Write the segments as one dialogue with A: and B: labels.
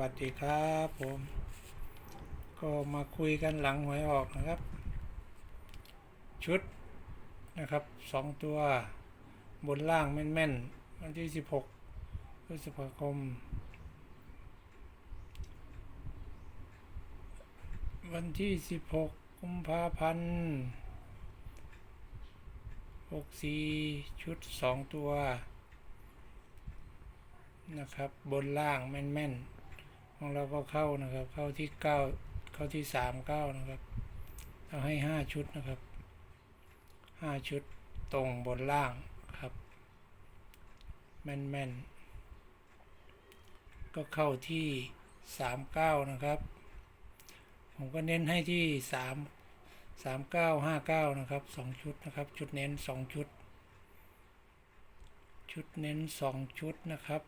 A: วัสดีครับผม ก็มาคุยกันหลังหวยออกนะครับ ชุดนะครับสองตัวบนล่างแม่นๆวันที่ 16พฤษภาคม วันที่ 16 กุมภาพันธ์64 ชุด 2 ตัวนะครับ บนล่างแม่น ๆ ของเราก็เข้านะครับ เข้าที่9เข้าที่3 9นะครับเราให้5ชุดนะครับ5ชุดตรงบนล่างครับ แม่นๆ ก็เข้าที่3 9นะครับ ผมก็เน้นให้ที่3 3 9 5 9นะครับ2ชุดนะครับ ชุดเน้น2ชุด ชุดเน้น2ชุดนะครับ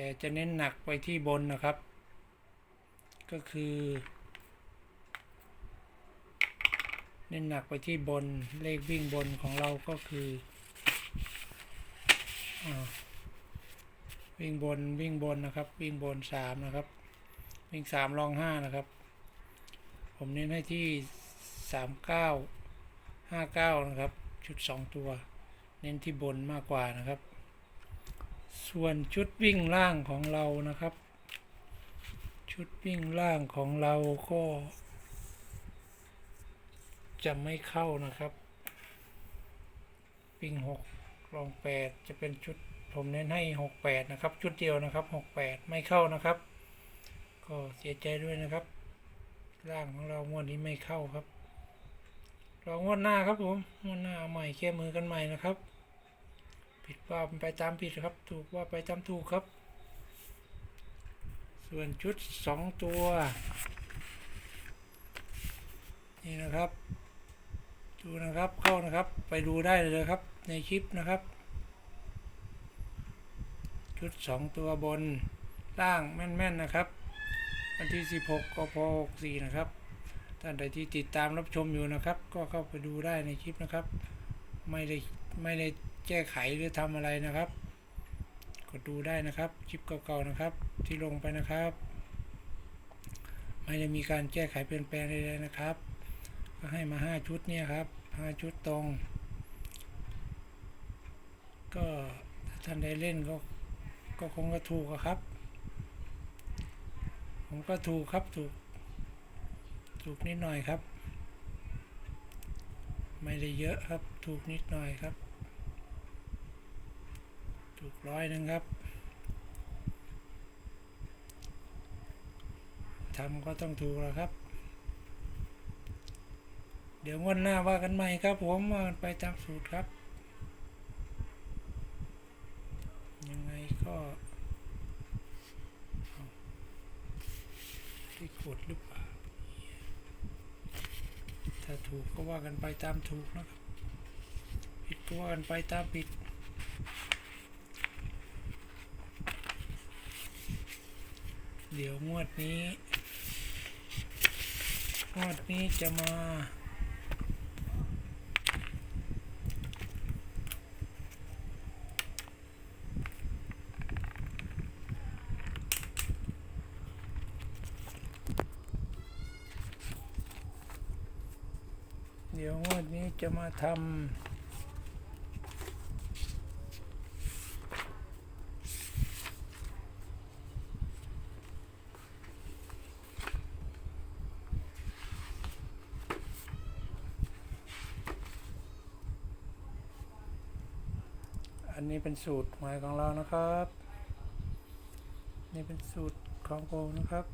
A: แต่จะเน้นหนักไปที่บนนะครับ ก็คือ เน้นหนักไปที่บนเลขวิ่งบนของเราก็คืออวิ่งบนวิ่งบนนะครับ วิ่งบนสามนะครับ วิ่งสามรองห้านะครับ ผมเน้นให้ที่สามเก้าห้าเก้านะครับ ชุดสองตัว เน้นที่บนมากกว่านะครับ ส่วนชุดวิ่งล่างของเรานะครับ ชุดวิ่งล่างของเราก็ จะไม่เข้านะครับ วิ่งหกรองแปดจะเป็นชุดผมเน้นให้หกแปดนะครับ ชุดเดียวนะครับหกแปดไม่เข้านะครับ ก็เสียใจด้วยนะครับร่างของเรางวดนี้ไม่เข้าครับรองวดหน้าครับผมงวดหน้าเอาใหม่แก้มือกันใหม่นะครับ ผิดว่าไปตามผิดครับ ถูกว่าไปตามถูกครับ ส่วนชุดสองตัว นี่นะครับ ดูนะครับเข้านะครับไปดูได้เลยครับ ในคลิปนะครับ ชุดสองตัวบนล่างแม่นๆนะครับ วันที่ 16กพ64นะครับท่านใดที่ติดตามรับชมอยู่นะครับ ก็เข้าไปดูได้ในคลิปนะครับ ไม่ได้ไม่ได้ แก้ไขหรือทำอะไรนะครับ กดดูได้นะครับคลิปเก่าๆนะครับ ที่ลงไปนะครับ ไม่ได้มีการแก้ไขเปลี่ยนแปลงใดๆนะครับ ก็ให้มาห้าชุดเนี่ยครับห้าชุดตรง ก็ถ้าท่านได้เล่นก็ก็คงจะถูกอะครับ ผมก็ถูกครับถูก ถูกนิดหน่อยครับ ไม่ได้เยอะครับ ถูกนิดหน่อยครับ ถูกร้อยหนึ่งครับทำก็ต้องถูกแล้วครับ เดี๋ยววันหน้าว่ากันใหม่ครับ ผมว่ากันไปตามสูตรครับ ยังไงก็ที่กดหรือเปล่า ถ้าถูกก็ว่ากันไปตามถูกนะครับ ผิดก็ว่ากันไปตามผิด เดี๋ยวงวดนี้ งวดนี้จะมา เดี๋ยวงวดนี้จะมาทำ อันนี้เป็นสูตรหมายของเรานะครับ นี่เป็นสูตรของโกนะครับ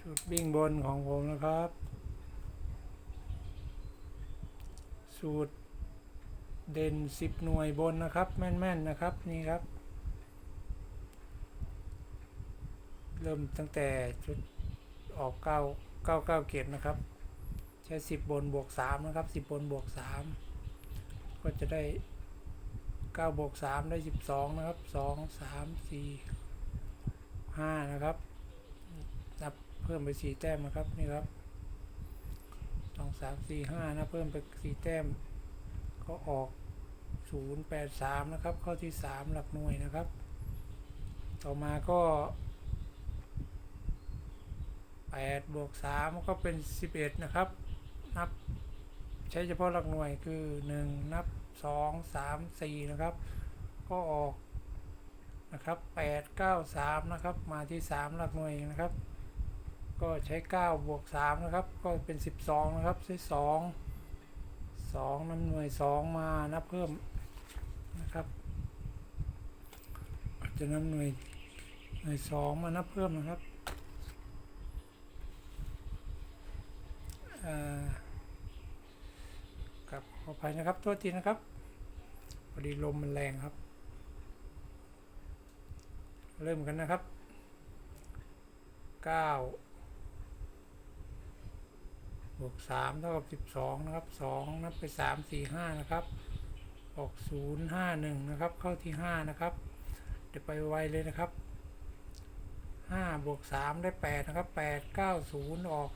A: ชุดวิ่งบนของผมนะครับ สูตรเด่น10หน่วยบนนะครับ แม่นๆนะครับ นี่ครับ เริ่มตั้งแต่ชุดออก9 9 9เกตนะครับ ใช้10บนบวก3นะครับ10บนบวก3ก็จะได้9บวก3ได้12นะครับ2 3 4 5นะครับนับเพิ่มไปสี่แต้มนะครับนี่ครับสองสามสี่ห้านะเพิ่มไปสี่แต้ม ก็ออก083นะครับ ข้าที่3หลักหน่วยนะครับ ต่อมาก็ 8บวก3ก็เป็น 11 นะครับ นับใช้เฉพาะหลักหน่วยคือ 1 นับ 2 3 4 นะครับ ก็ออกนะครับ 8 9 3 นะครับ มาที่ 3 หลักหน่วยนะครับ ก็ใช้ 9 บวก 3 นะครับ ก็เป็น 12 นะครับ ใช้ 2 2นำหน่วย 2 มานับเพิ่มนะครับอาจจะนำหน่วยหน่วย 2 มานับเพิ่มนะครับอ่ากับขออ ภัยนะครับตัวทีนะครับพอดีลมมันแรงครับ เริ่มกันนะครับ 9 บวก 3 เท่ากับ 12 นะครับ 2 นับไป 3 4 5 นะครับออก 0 5 1 นะครับ เข้าที่ 5 นะครับ เดี๋ยวไปไวเลยนะครับ 5 บวก 3 ได้ 8 นะครับ 8 9 0 ออก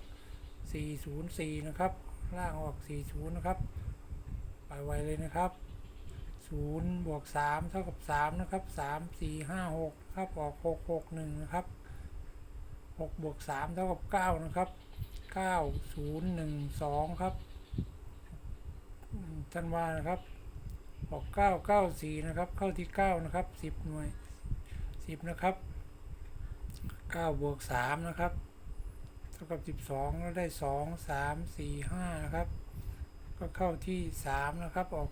A: 4 0 4 นะครับ ล่างออก 4 0 นะครับ ไปไวเลยนะครับ0บวก3เท่ากับ3นะครับ3 4 5 6ครับออก 6 6 1นะครับ6บวก3เท่ากับ9นะครับ9012ครับอืมท่านว่านะครับออก 994นะครับเข้าที่9นะครับ10 หน่วย 10 นะครับ9บวก3นะครับ เท่ากับ 12 แล้วได้ 2 3 4 5 นะครับ ก็เข้าที่3นะครับออก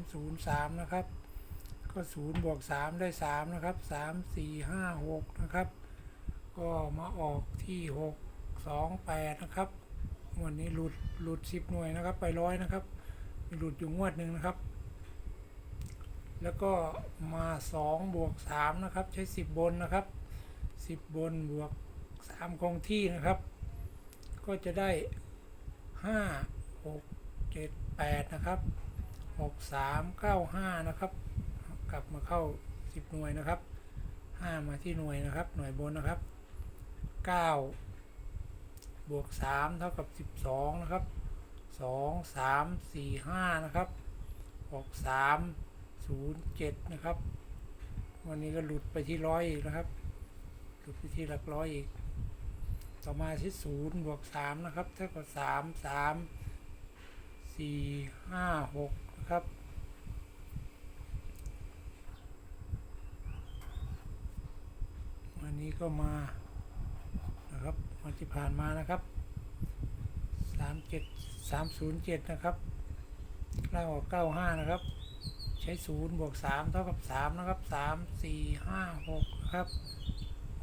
A: 303นะครับ ก็0บวก3ได้3นะครับ3 4 5 6นะครับ ก็มาออกที่6สองแปดนะครับวันนี้หลุดหลุดสิบหน่วยนะครับ ไปร้อยนะครับ หลุดอยู่งวดหนึ่งนะครับ แล้วก็มาสองบวกสามนะครับ ใช้สิบบนนะครับสิบบนบวกสามคงที่นะครับ ก็จะได้ห้า หกเจ็ดแปดนะครับหกสามเก้าห้านะครับ กลับมาเข้าสิบหน่วยนะครับห้ามาที่หน่วยนะครับ หน่วยบนนะครับเก้าบวก3เท่ากับ12นะครับ2 3 4 5นะครับออก3 0 7นะครับ วันนี้ก็หลุดไปที่ร้อยอีกนะครับหลุดไปที่หลักร้อยอีก ต่อมาที่0บวก3นะครับเท่ากับ3 3 4 5 6นะครับวันนี้ก็มานะครับวันที่ผ่านมานะครับสามเจ็ดสามศูนย์เจ็ดนะครับล่างออกเก้าห้านะครับ ใช้ศูนย์บวกสามเท่ากับสามนะครับสามสี่ห้าหกนะครับ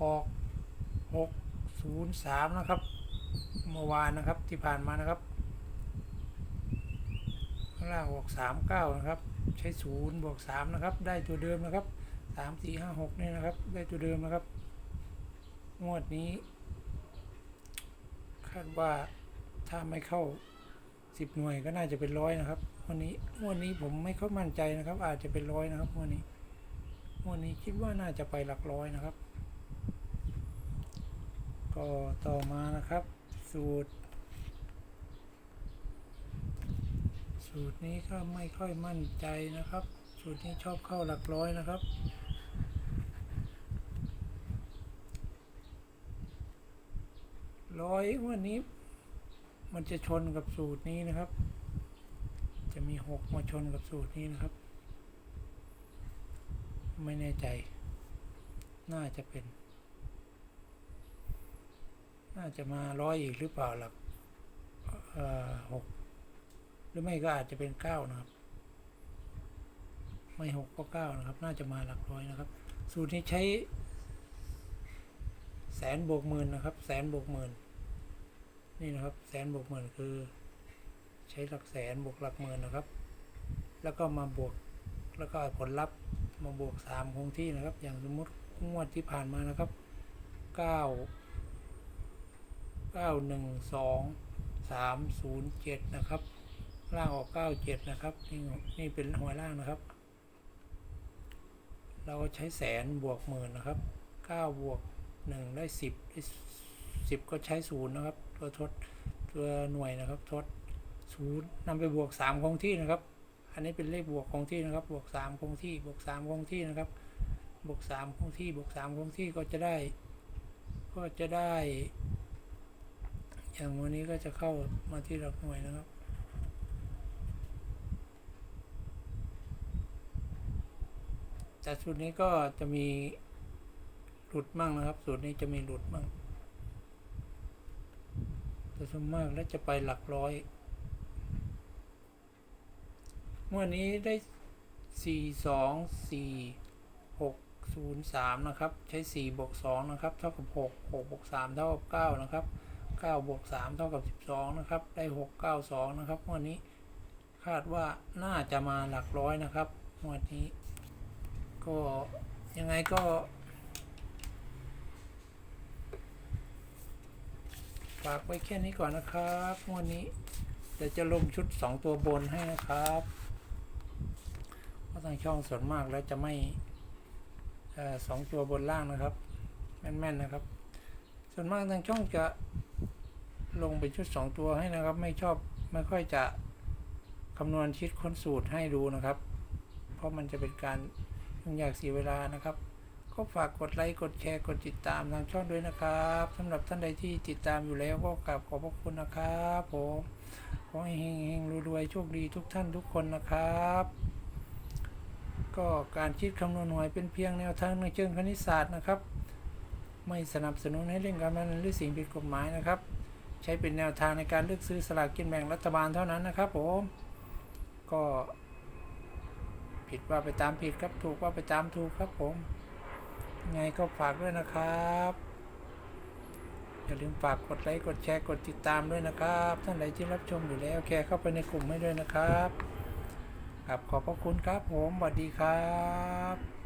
A: ออกหกศูนย์สามนะครับ เมื่อวานนะครับที่ผ่านมานะครับางล่างออกสามเก้านะครับ ใช้ศูนย์บวกสามนะครับ ได้ตัวเดิมนะครับสามสี่ห้าหกนี่นะครับ ได้ตัวเดิมนะครับ งวดนี้ คาดว่าถ้าไม่เข้าสิบหน่วยก็น่าจะเป็นร้อยนะครับวันนี้วันนี้ผมไม่ค่อยมั่นใจนะครับ อาจจะเป็นร้อยนะครับวันนี้วันนี้คิดว่าน่าจะไปหลักร้อยนะครับ ก็ต่อมานะครับ สูตร สูตรนี้ก็ไม่ค่อยมั่นใจนะครับ สูตรนี้ชอบเข้าหลักร้อยนะครับ ร้อยวันนี้ มันจะชนกับสูตรนี้นะครับ จะมีหกมาชนกับสูตรนี้นะครับ ไม่แน่ใจ น่าจะเป็น น่าจะมาร้อยอีกหรือเปล่าหลักหก รือไม่ก็อาจจะเป็นเก้านะครับ ไม่หกก็เก้านะครับ น่าจะมาหลักร้อยนะครับ สูตรนี้ใช้ แสนบวกหมื่นนะครับ แสนบวกหมื่นนี่นะครับ แสนบวกหมื่นคือ ใช้หลักแสนบวกหลักหมื่นนะครับ แล้วก็มาบวกแล้วก็เอาผลลัพธ์มาบวกสามคงที่นะครับ อย่างสมมติงวดที่ผ่านมานะครับเก้าเก้าหนึ่งสองสามศูนย์เจ็ดนะครับ ล่างออกเก้าเจ็ดนะครับ นี่นี่เป็นหัวล่างนะครับ เราใช้แสนบวกหมื่นนะครับเก้าบวกหนึ่งได้สิบได้สิบก็ใช้ศูนย์นะครับ ตัวทดตัวหน่วยนะครับทดศูนย์นำไปบวกสามคงที่นะครับ อันนี้เป็นเลขบวกคงที่นะครับ บวกสามคงที่ บวกสามคงที่นะครับ บวกสามคงที่ บวกสามคงที่ก็จะได้ ก็จะได้ อย่างวันนี้ก็จะเข้ามาที่หลักหน่วยนะครับ แต่สูตรนี้ก็จะมีหลุดมั่งนะครับ สูตรนี้จะมีหลุดมั่งแต่ส่วนมากแล้วจะไปหลักร้อยเมื่อนี้ได้สี่สองสี่หกศูนย์สามนะครับ ใช้สี่บวกสองนะครับ เท่ากับหกหกบวกสามเท่ากับเก้านะครับเก้าบวกสามเท่ากับสิบสองนะครับ ได้หกเก้าสองนะครับงวันนี้คาดว่าน่าจะมาหลักร้อยนะครับงวันนี้ ก็ยังไงก็ ฝากไว้แค่นี้ก่อนนะครับวันนี้เดี๋ยวจะลงชุด 2 ตัวบนให้นะครับเพราะทางช่องส่วนมากแล้วจะไม่สองตัวบนล่างนะครับ แม่นๆนะครับ ส่วนมากทางช่องจะลงเป็นชุด 2 ตัวให้นะครับ ไม่ชอบไม่ค่อยจะคำนวณชิดค้นสูตรให้ดูนะครับ เพราะมันจะเป็นการ ยุ่งยากเสียเวลานะครับ ก็ฝากกดไลค์กดแชร์กดติดตามทางช่องด้วยนะครับสำหรับท่านใดที่ติดตามอยู่แล้วก็กราบขอบพระคุณนะครับผมขอให้เฮงเฮงๆรวยๆโชคดีทุกท่านทุกคนนะครับก็การคิดคำนวณหน่วยเป็นเพียงแนวทางในเชิงคณิตศาสตร์นะครับ ไม่สนับสนุนให้เล่นการพนันหรือสิ่งผิดกฎหมายนะครับ ใช้เป็นแนวทางในการเลือกซื้อสลากกินแบ่งรัฐบาลเท่านั้นนะครับผมก็ ผิดว่าไปตามผิดครับถูกว่าไปตามถูกครับผมไงก็ฝากด้วยนะครับ อย่าลืมฝากกดไลค์กดแชร์กดติดตามด้วยนะครับ ท่านใดที่รับชมอยู่แล้วแชร์เข้าไปในกลุ่มให้ด้วยนะครับครับขอบพระคุณครับผมสวัสดีครับ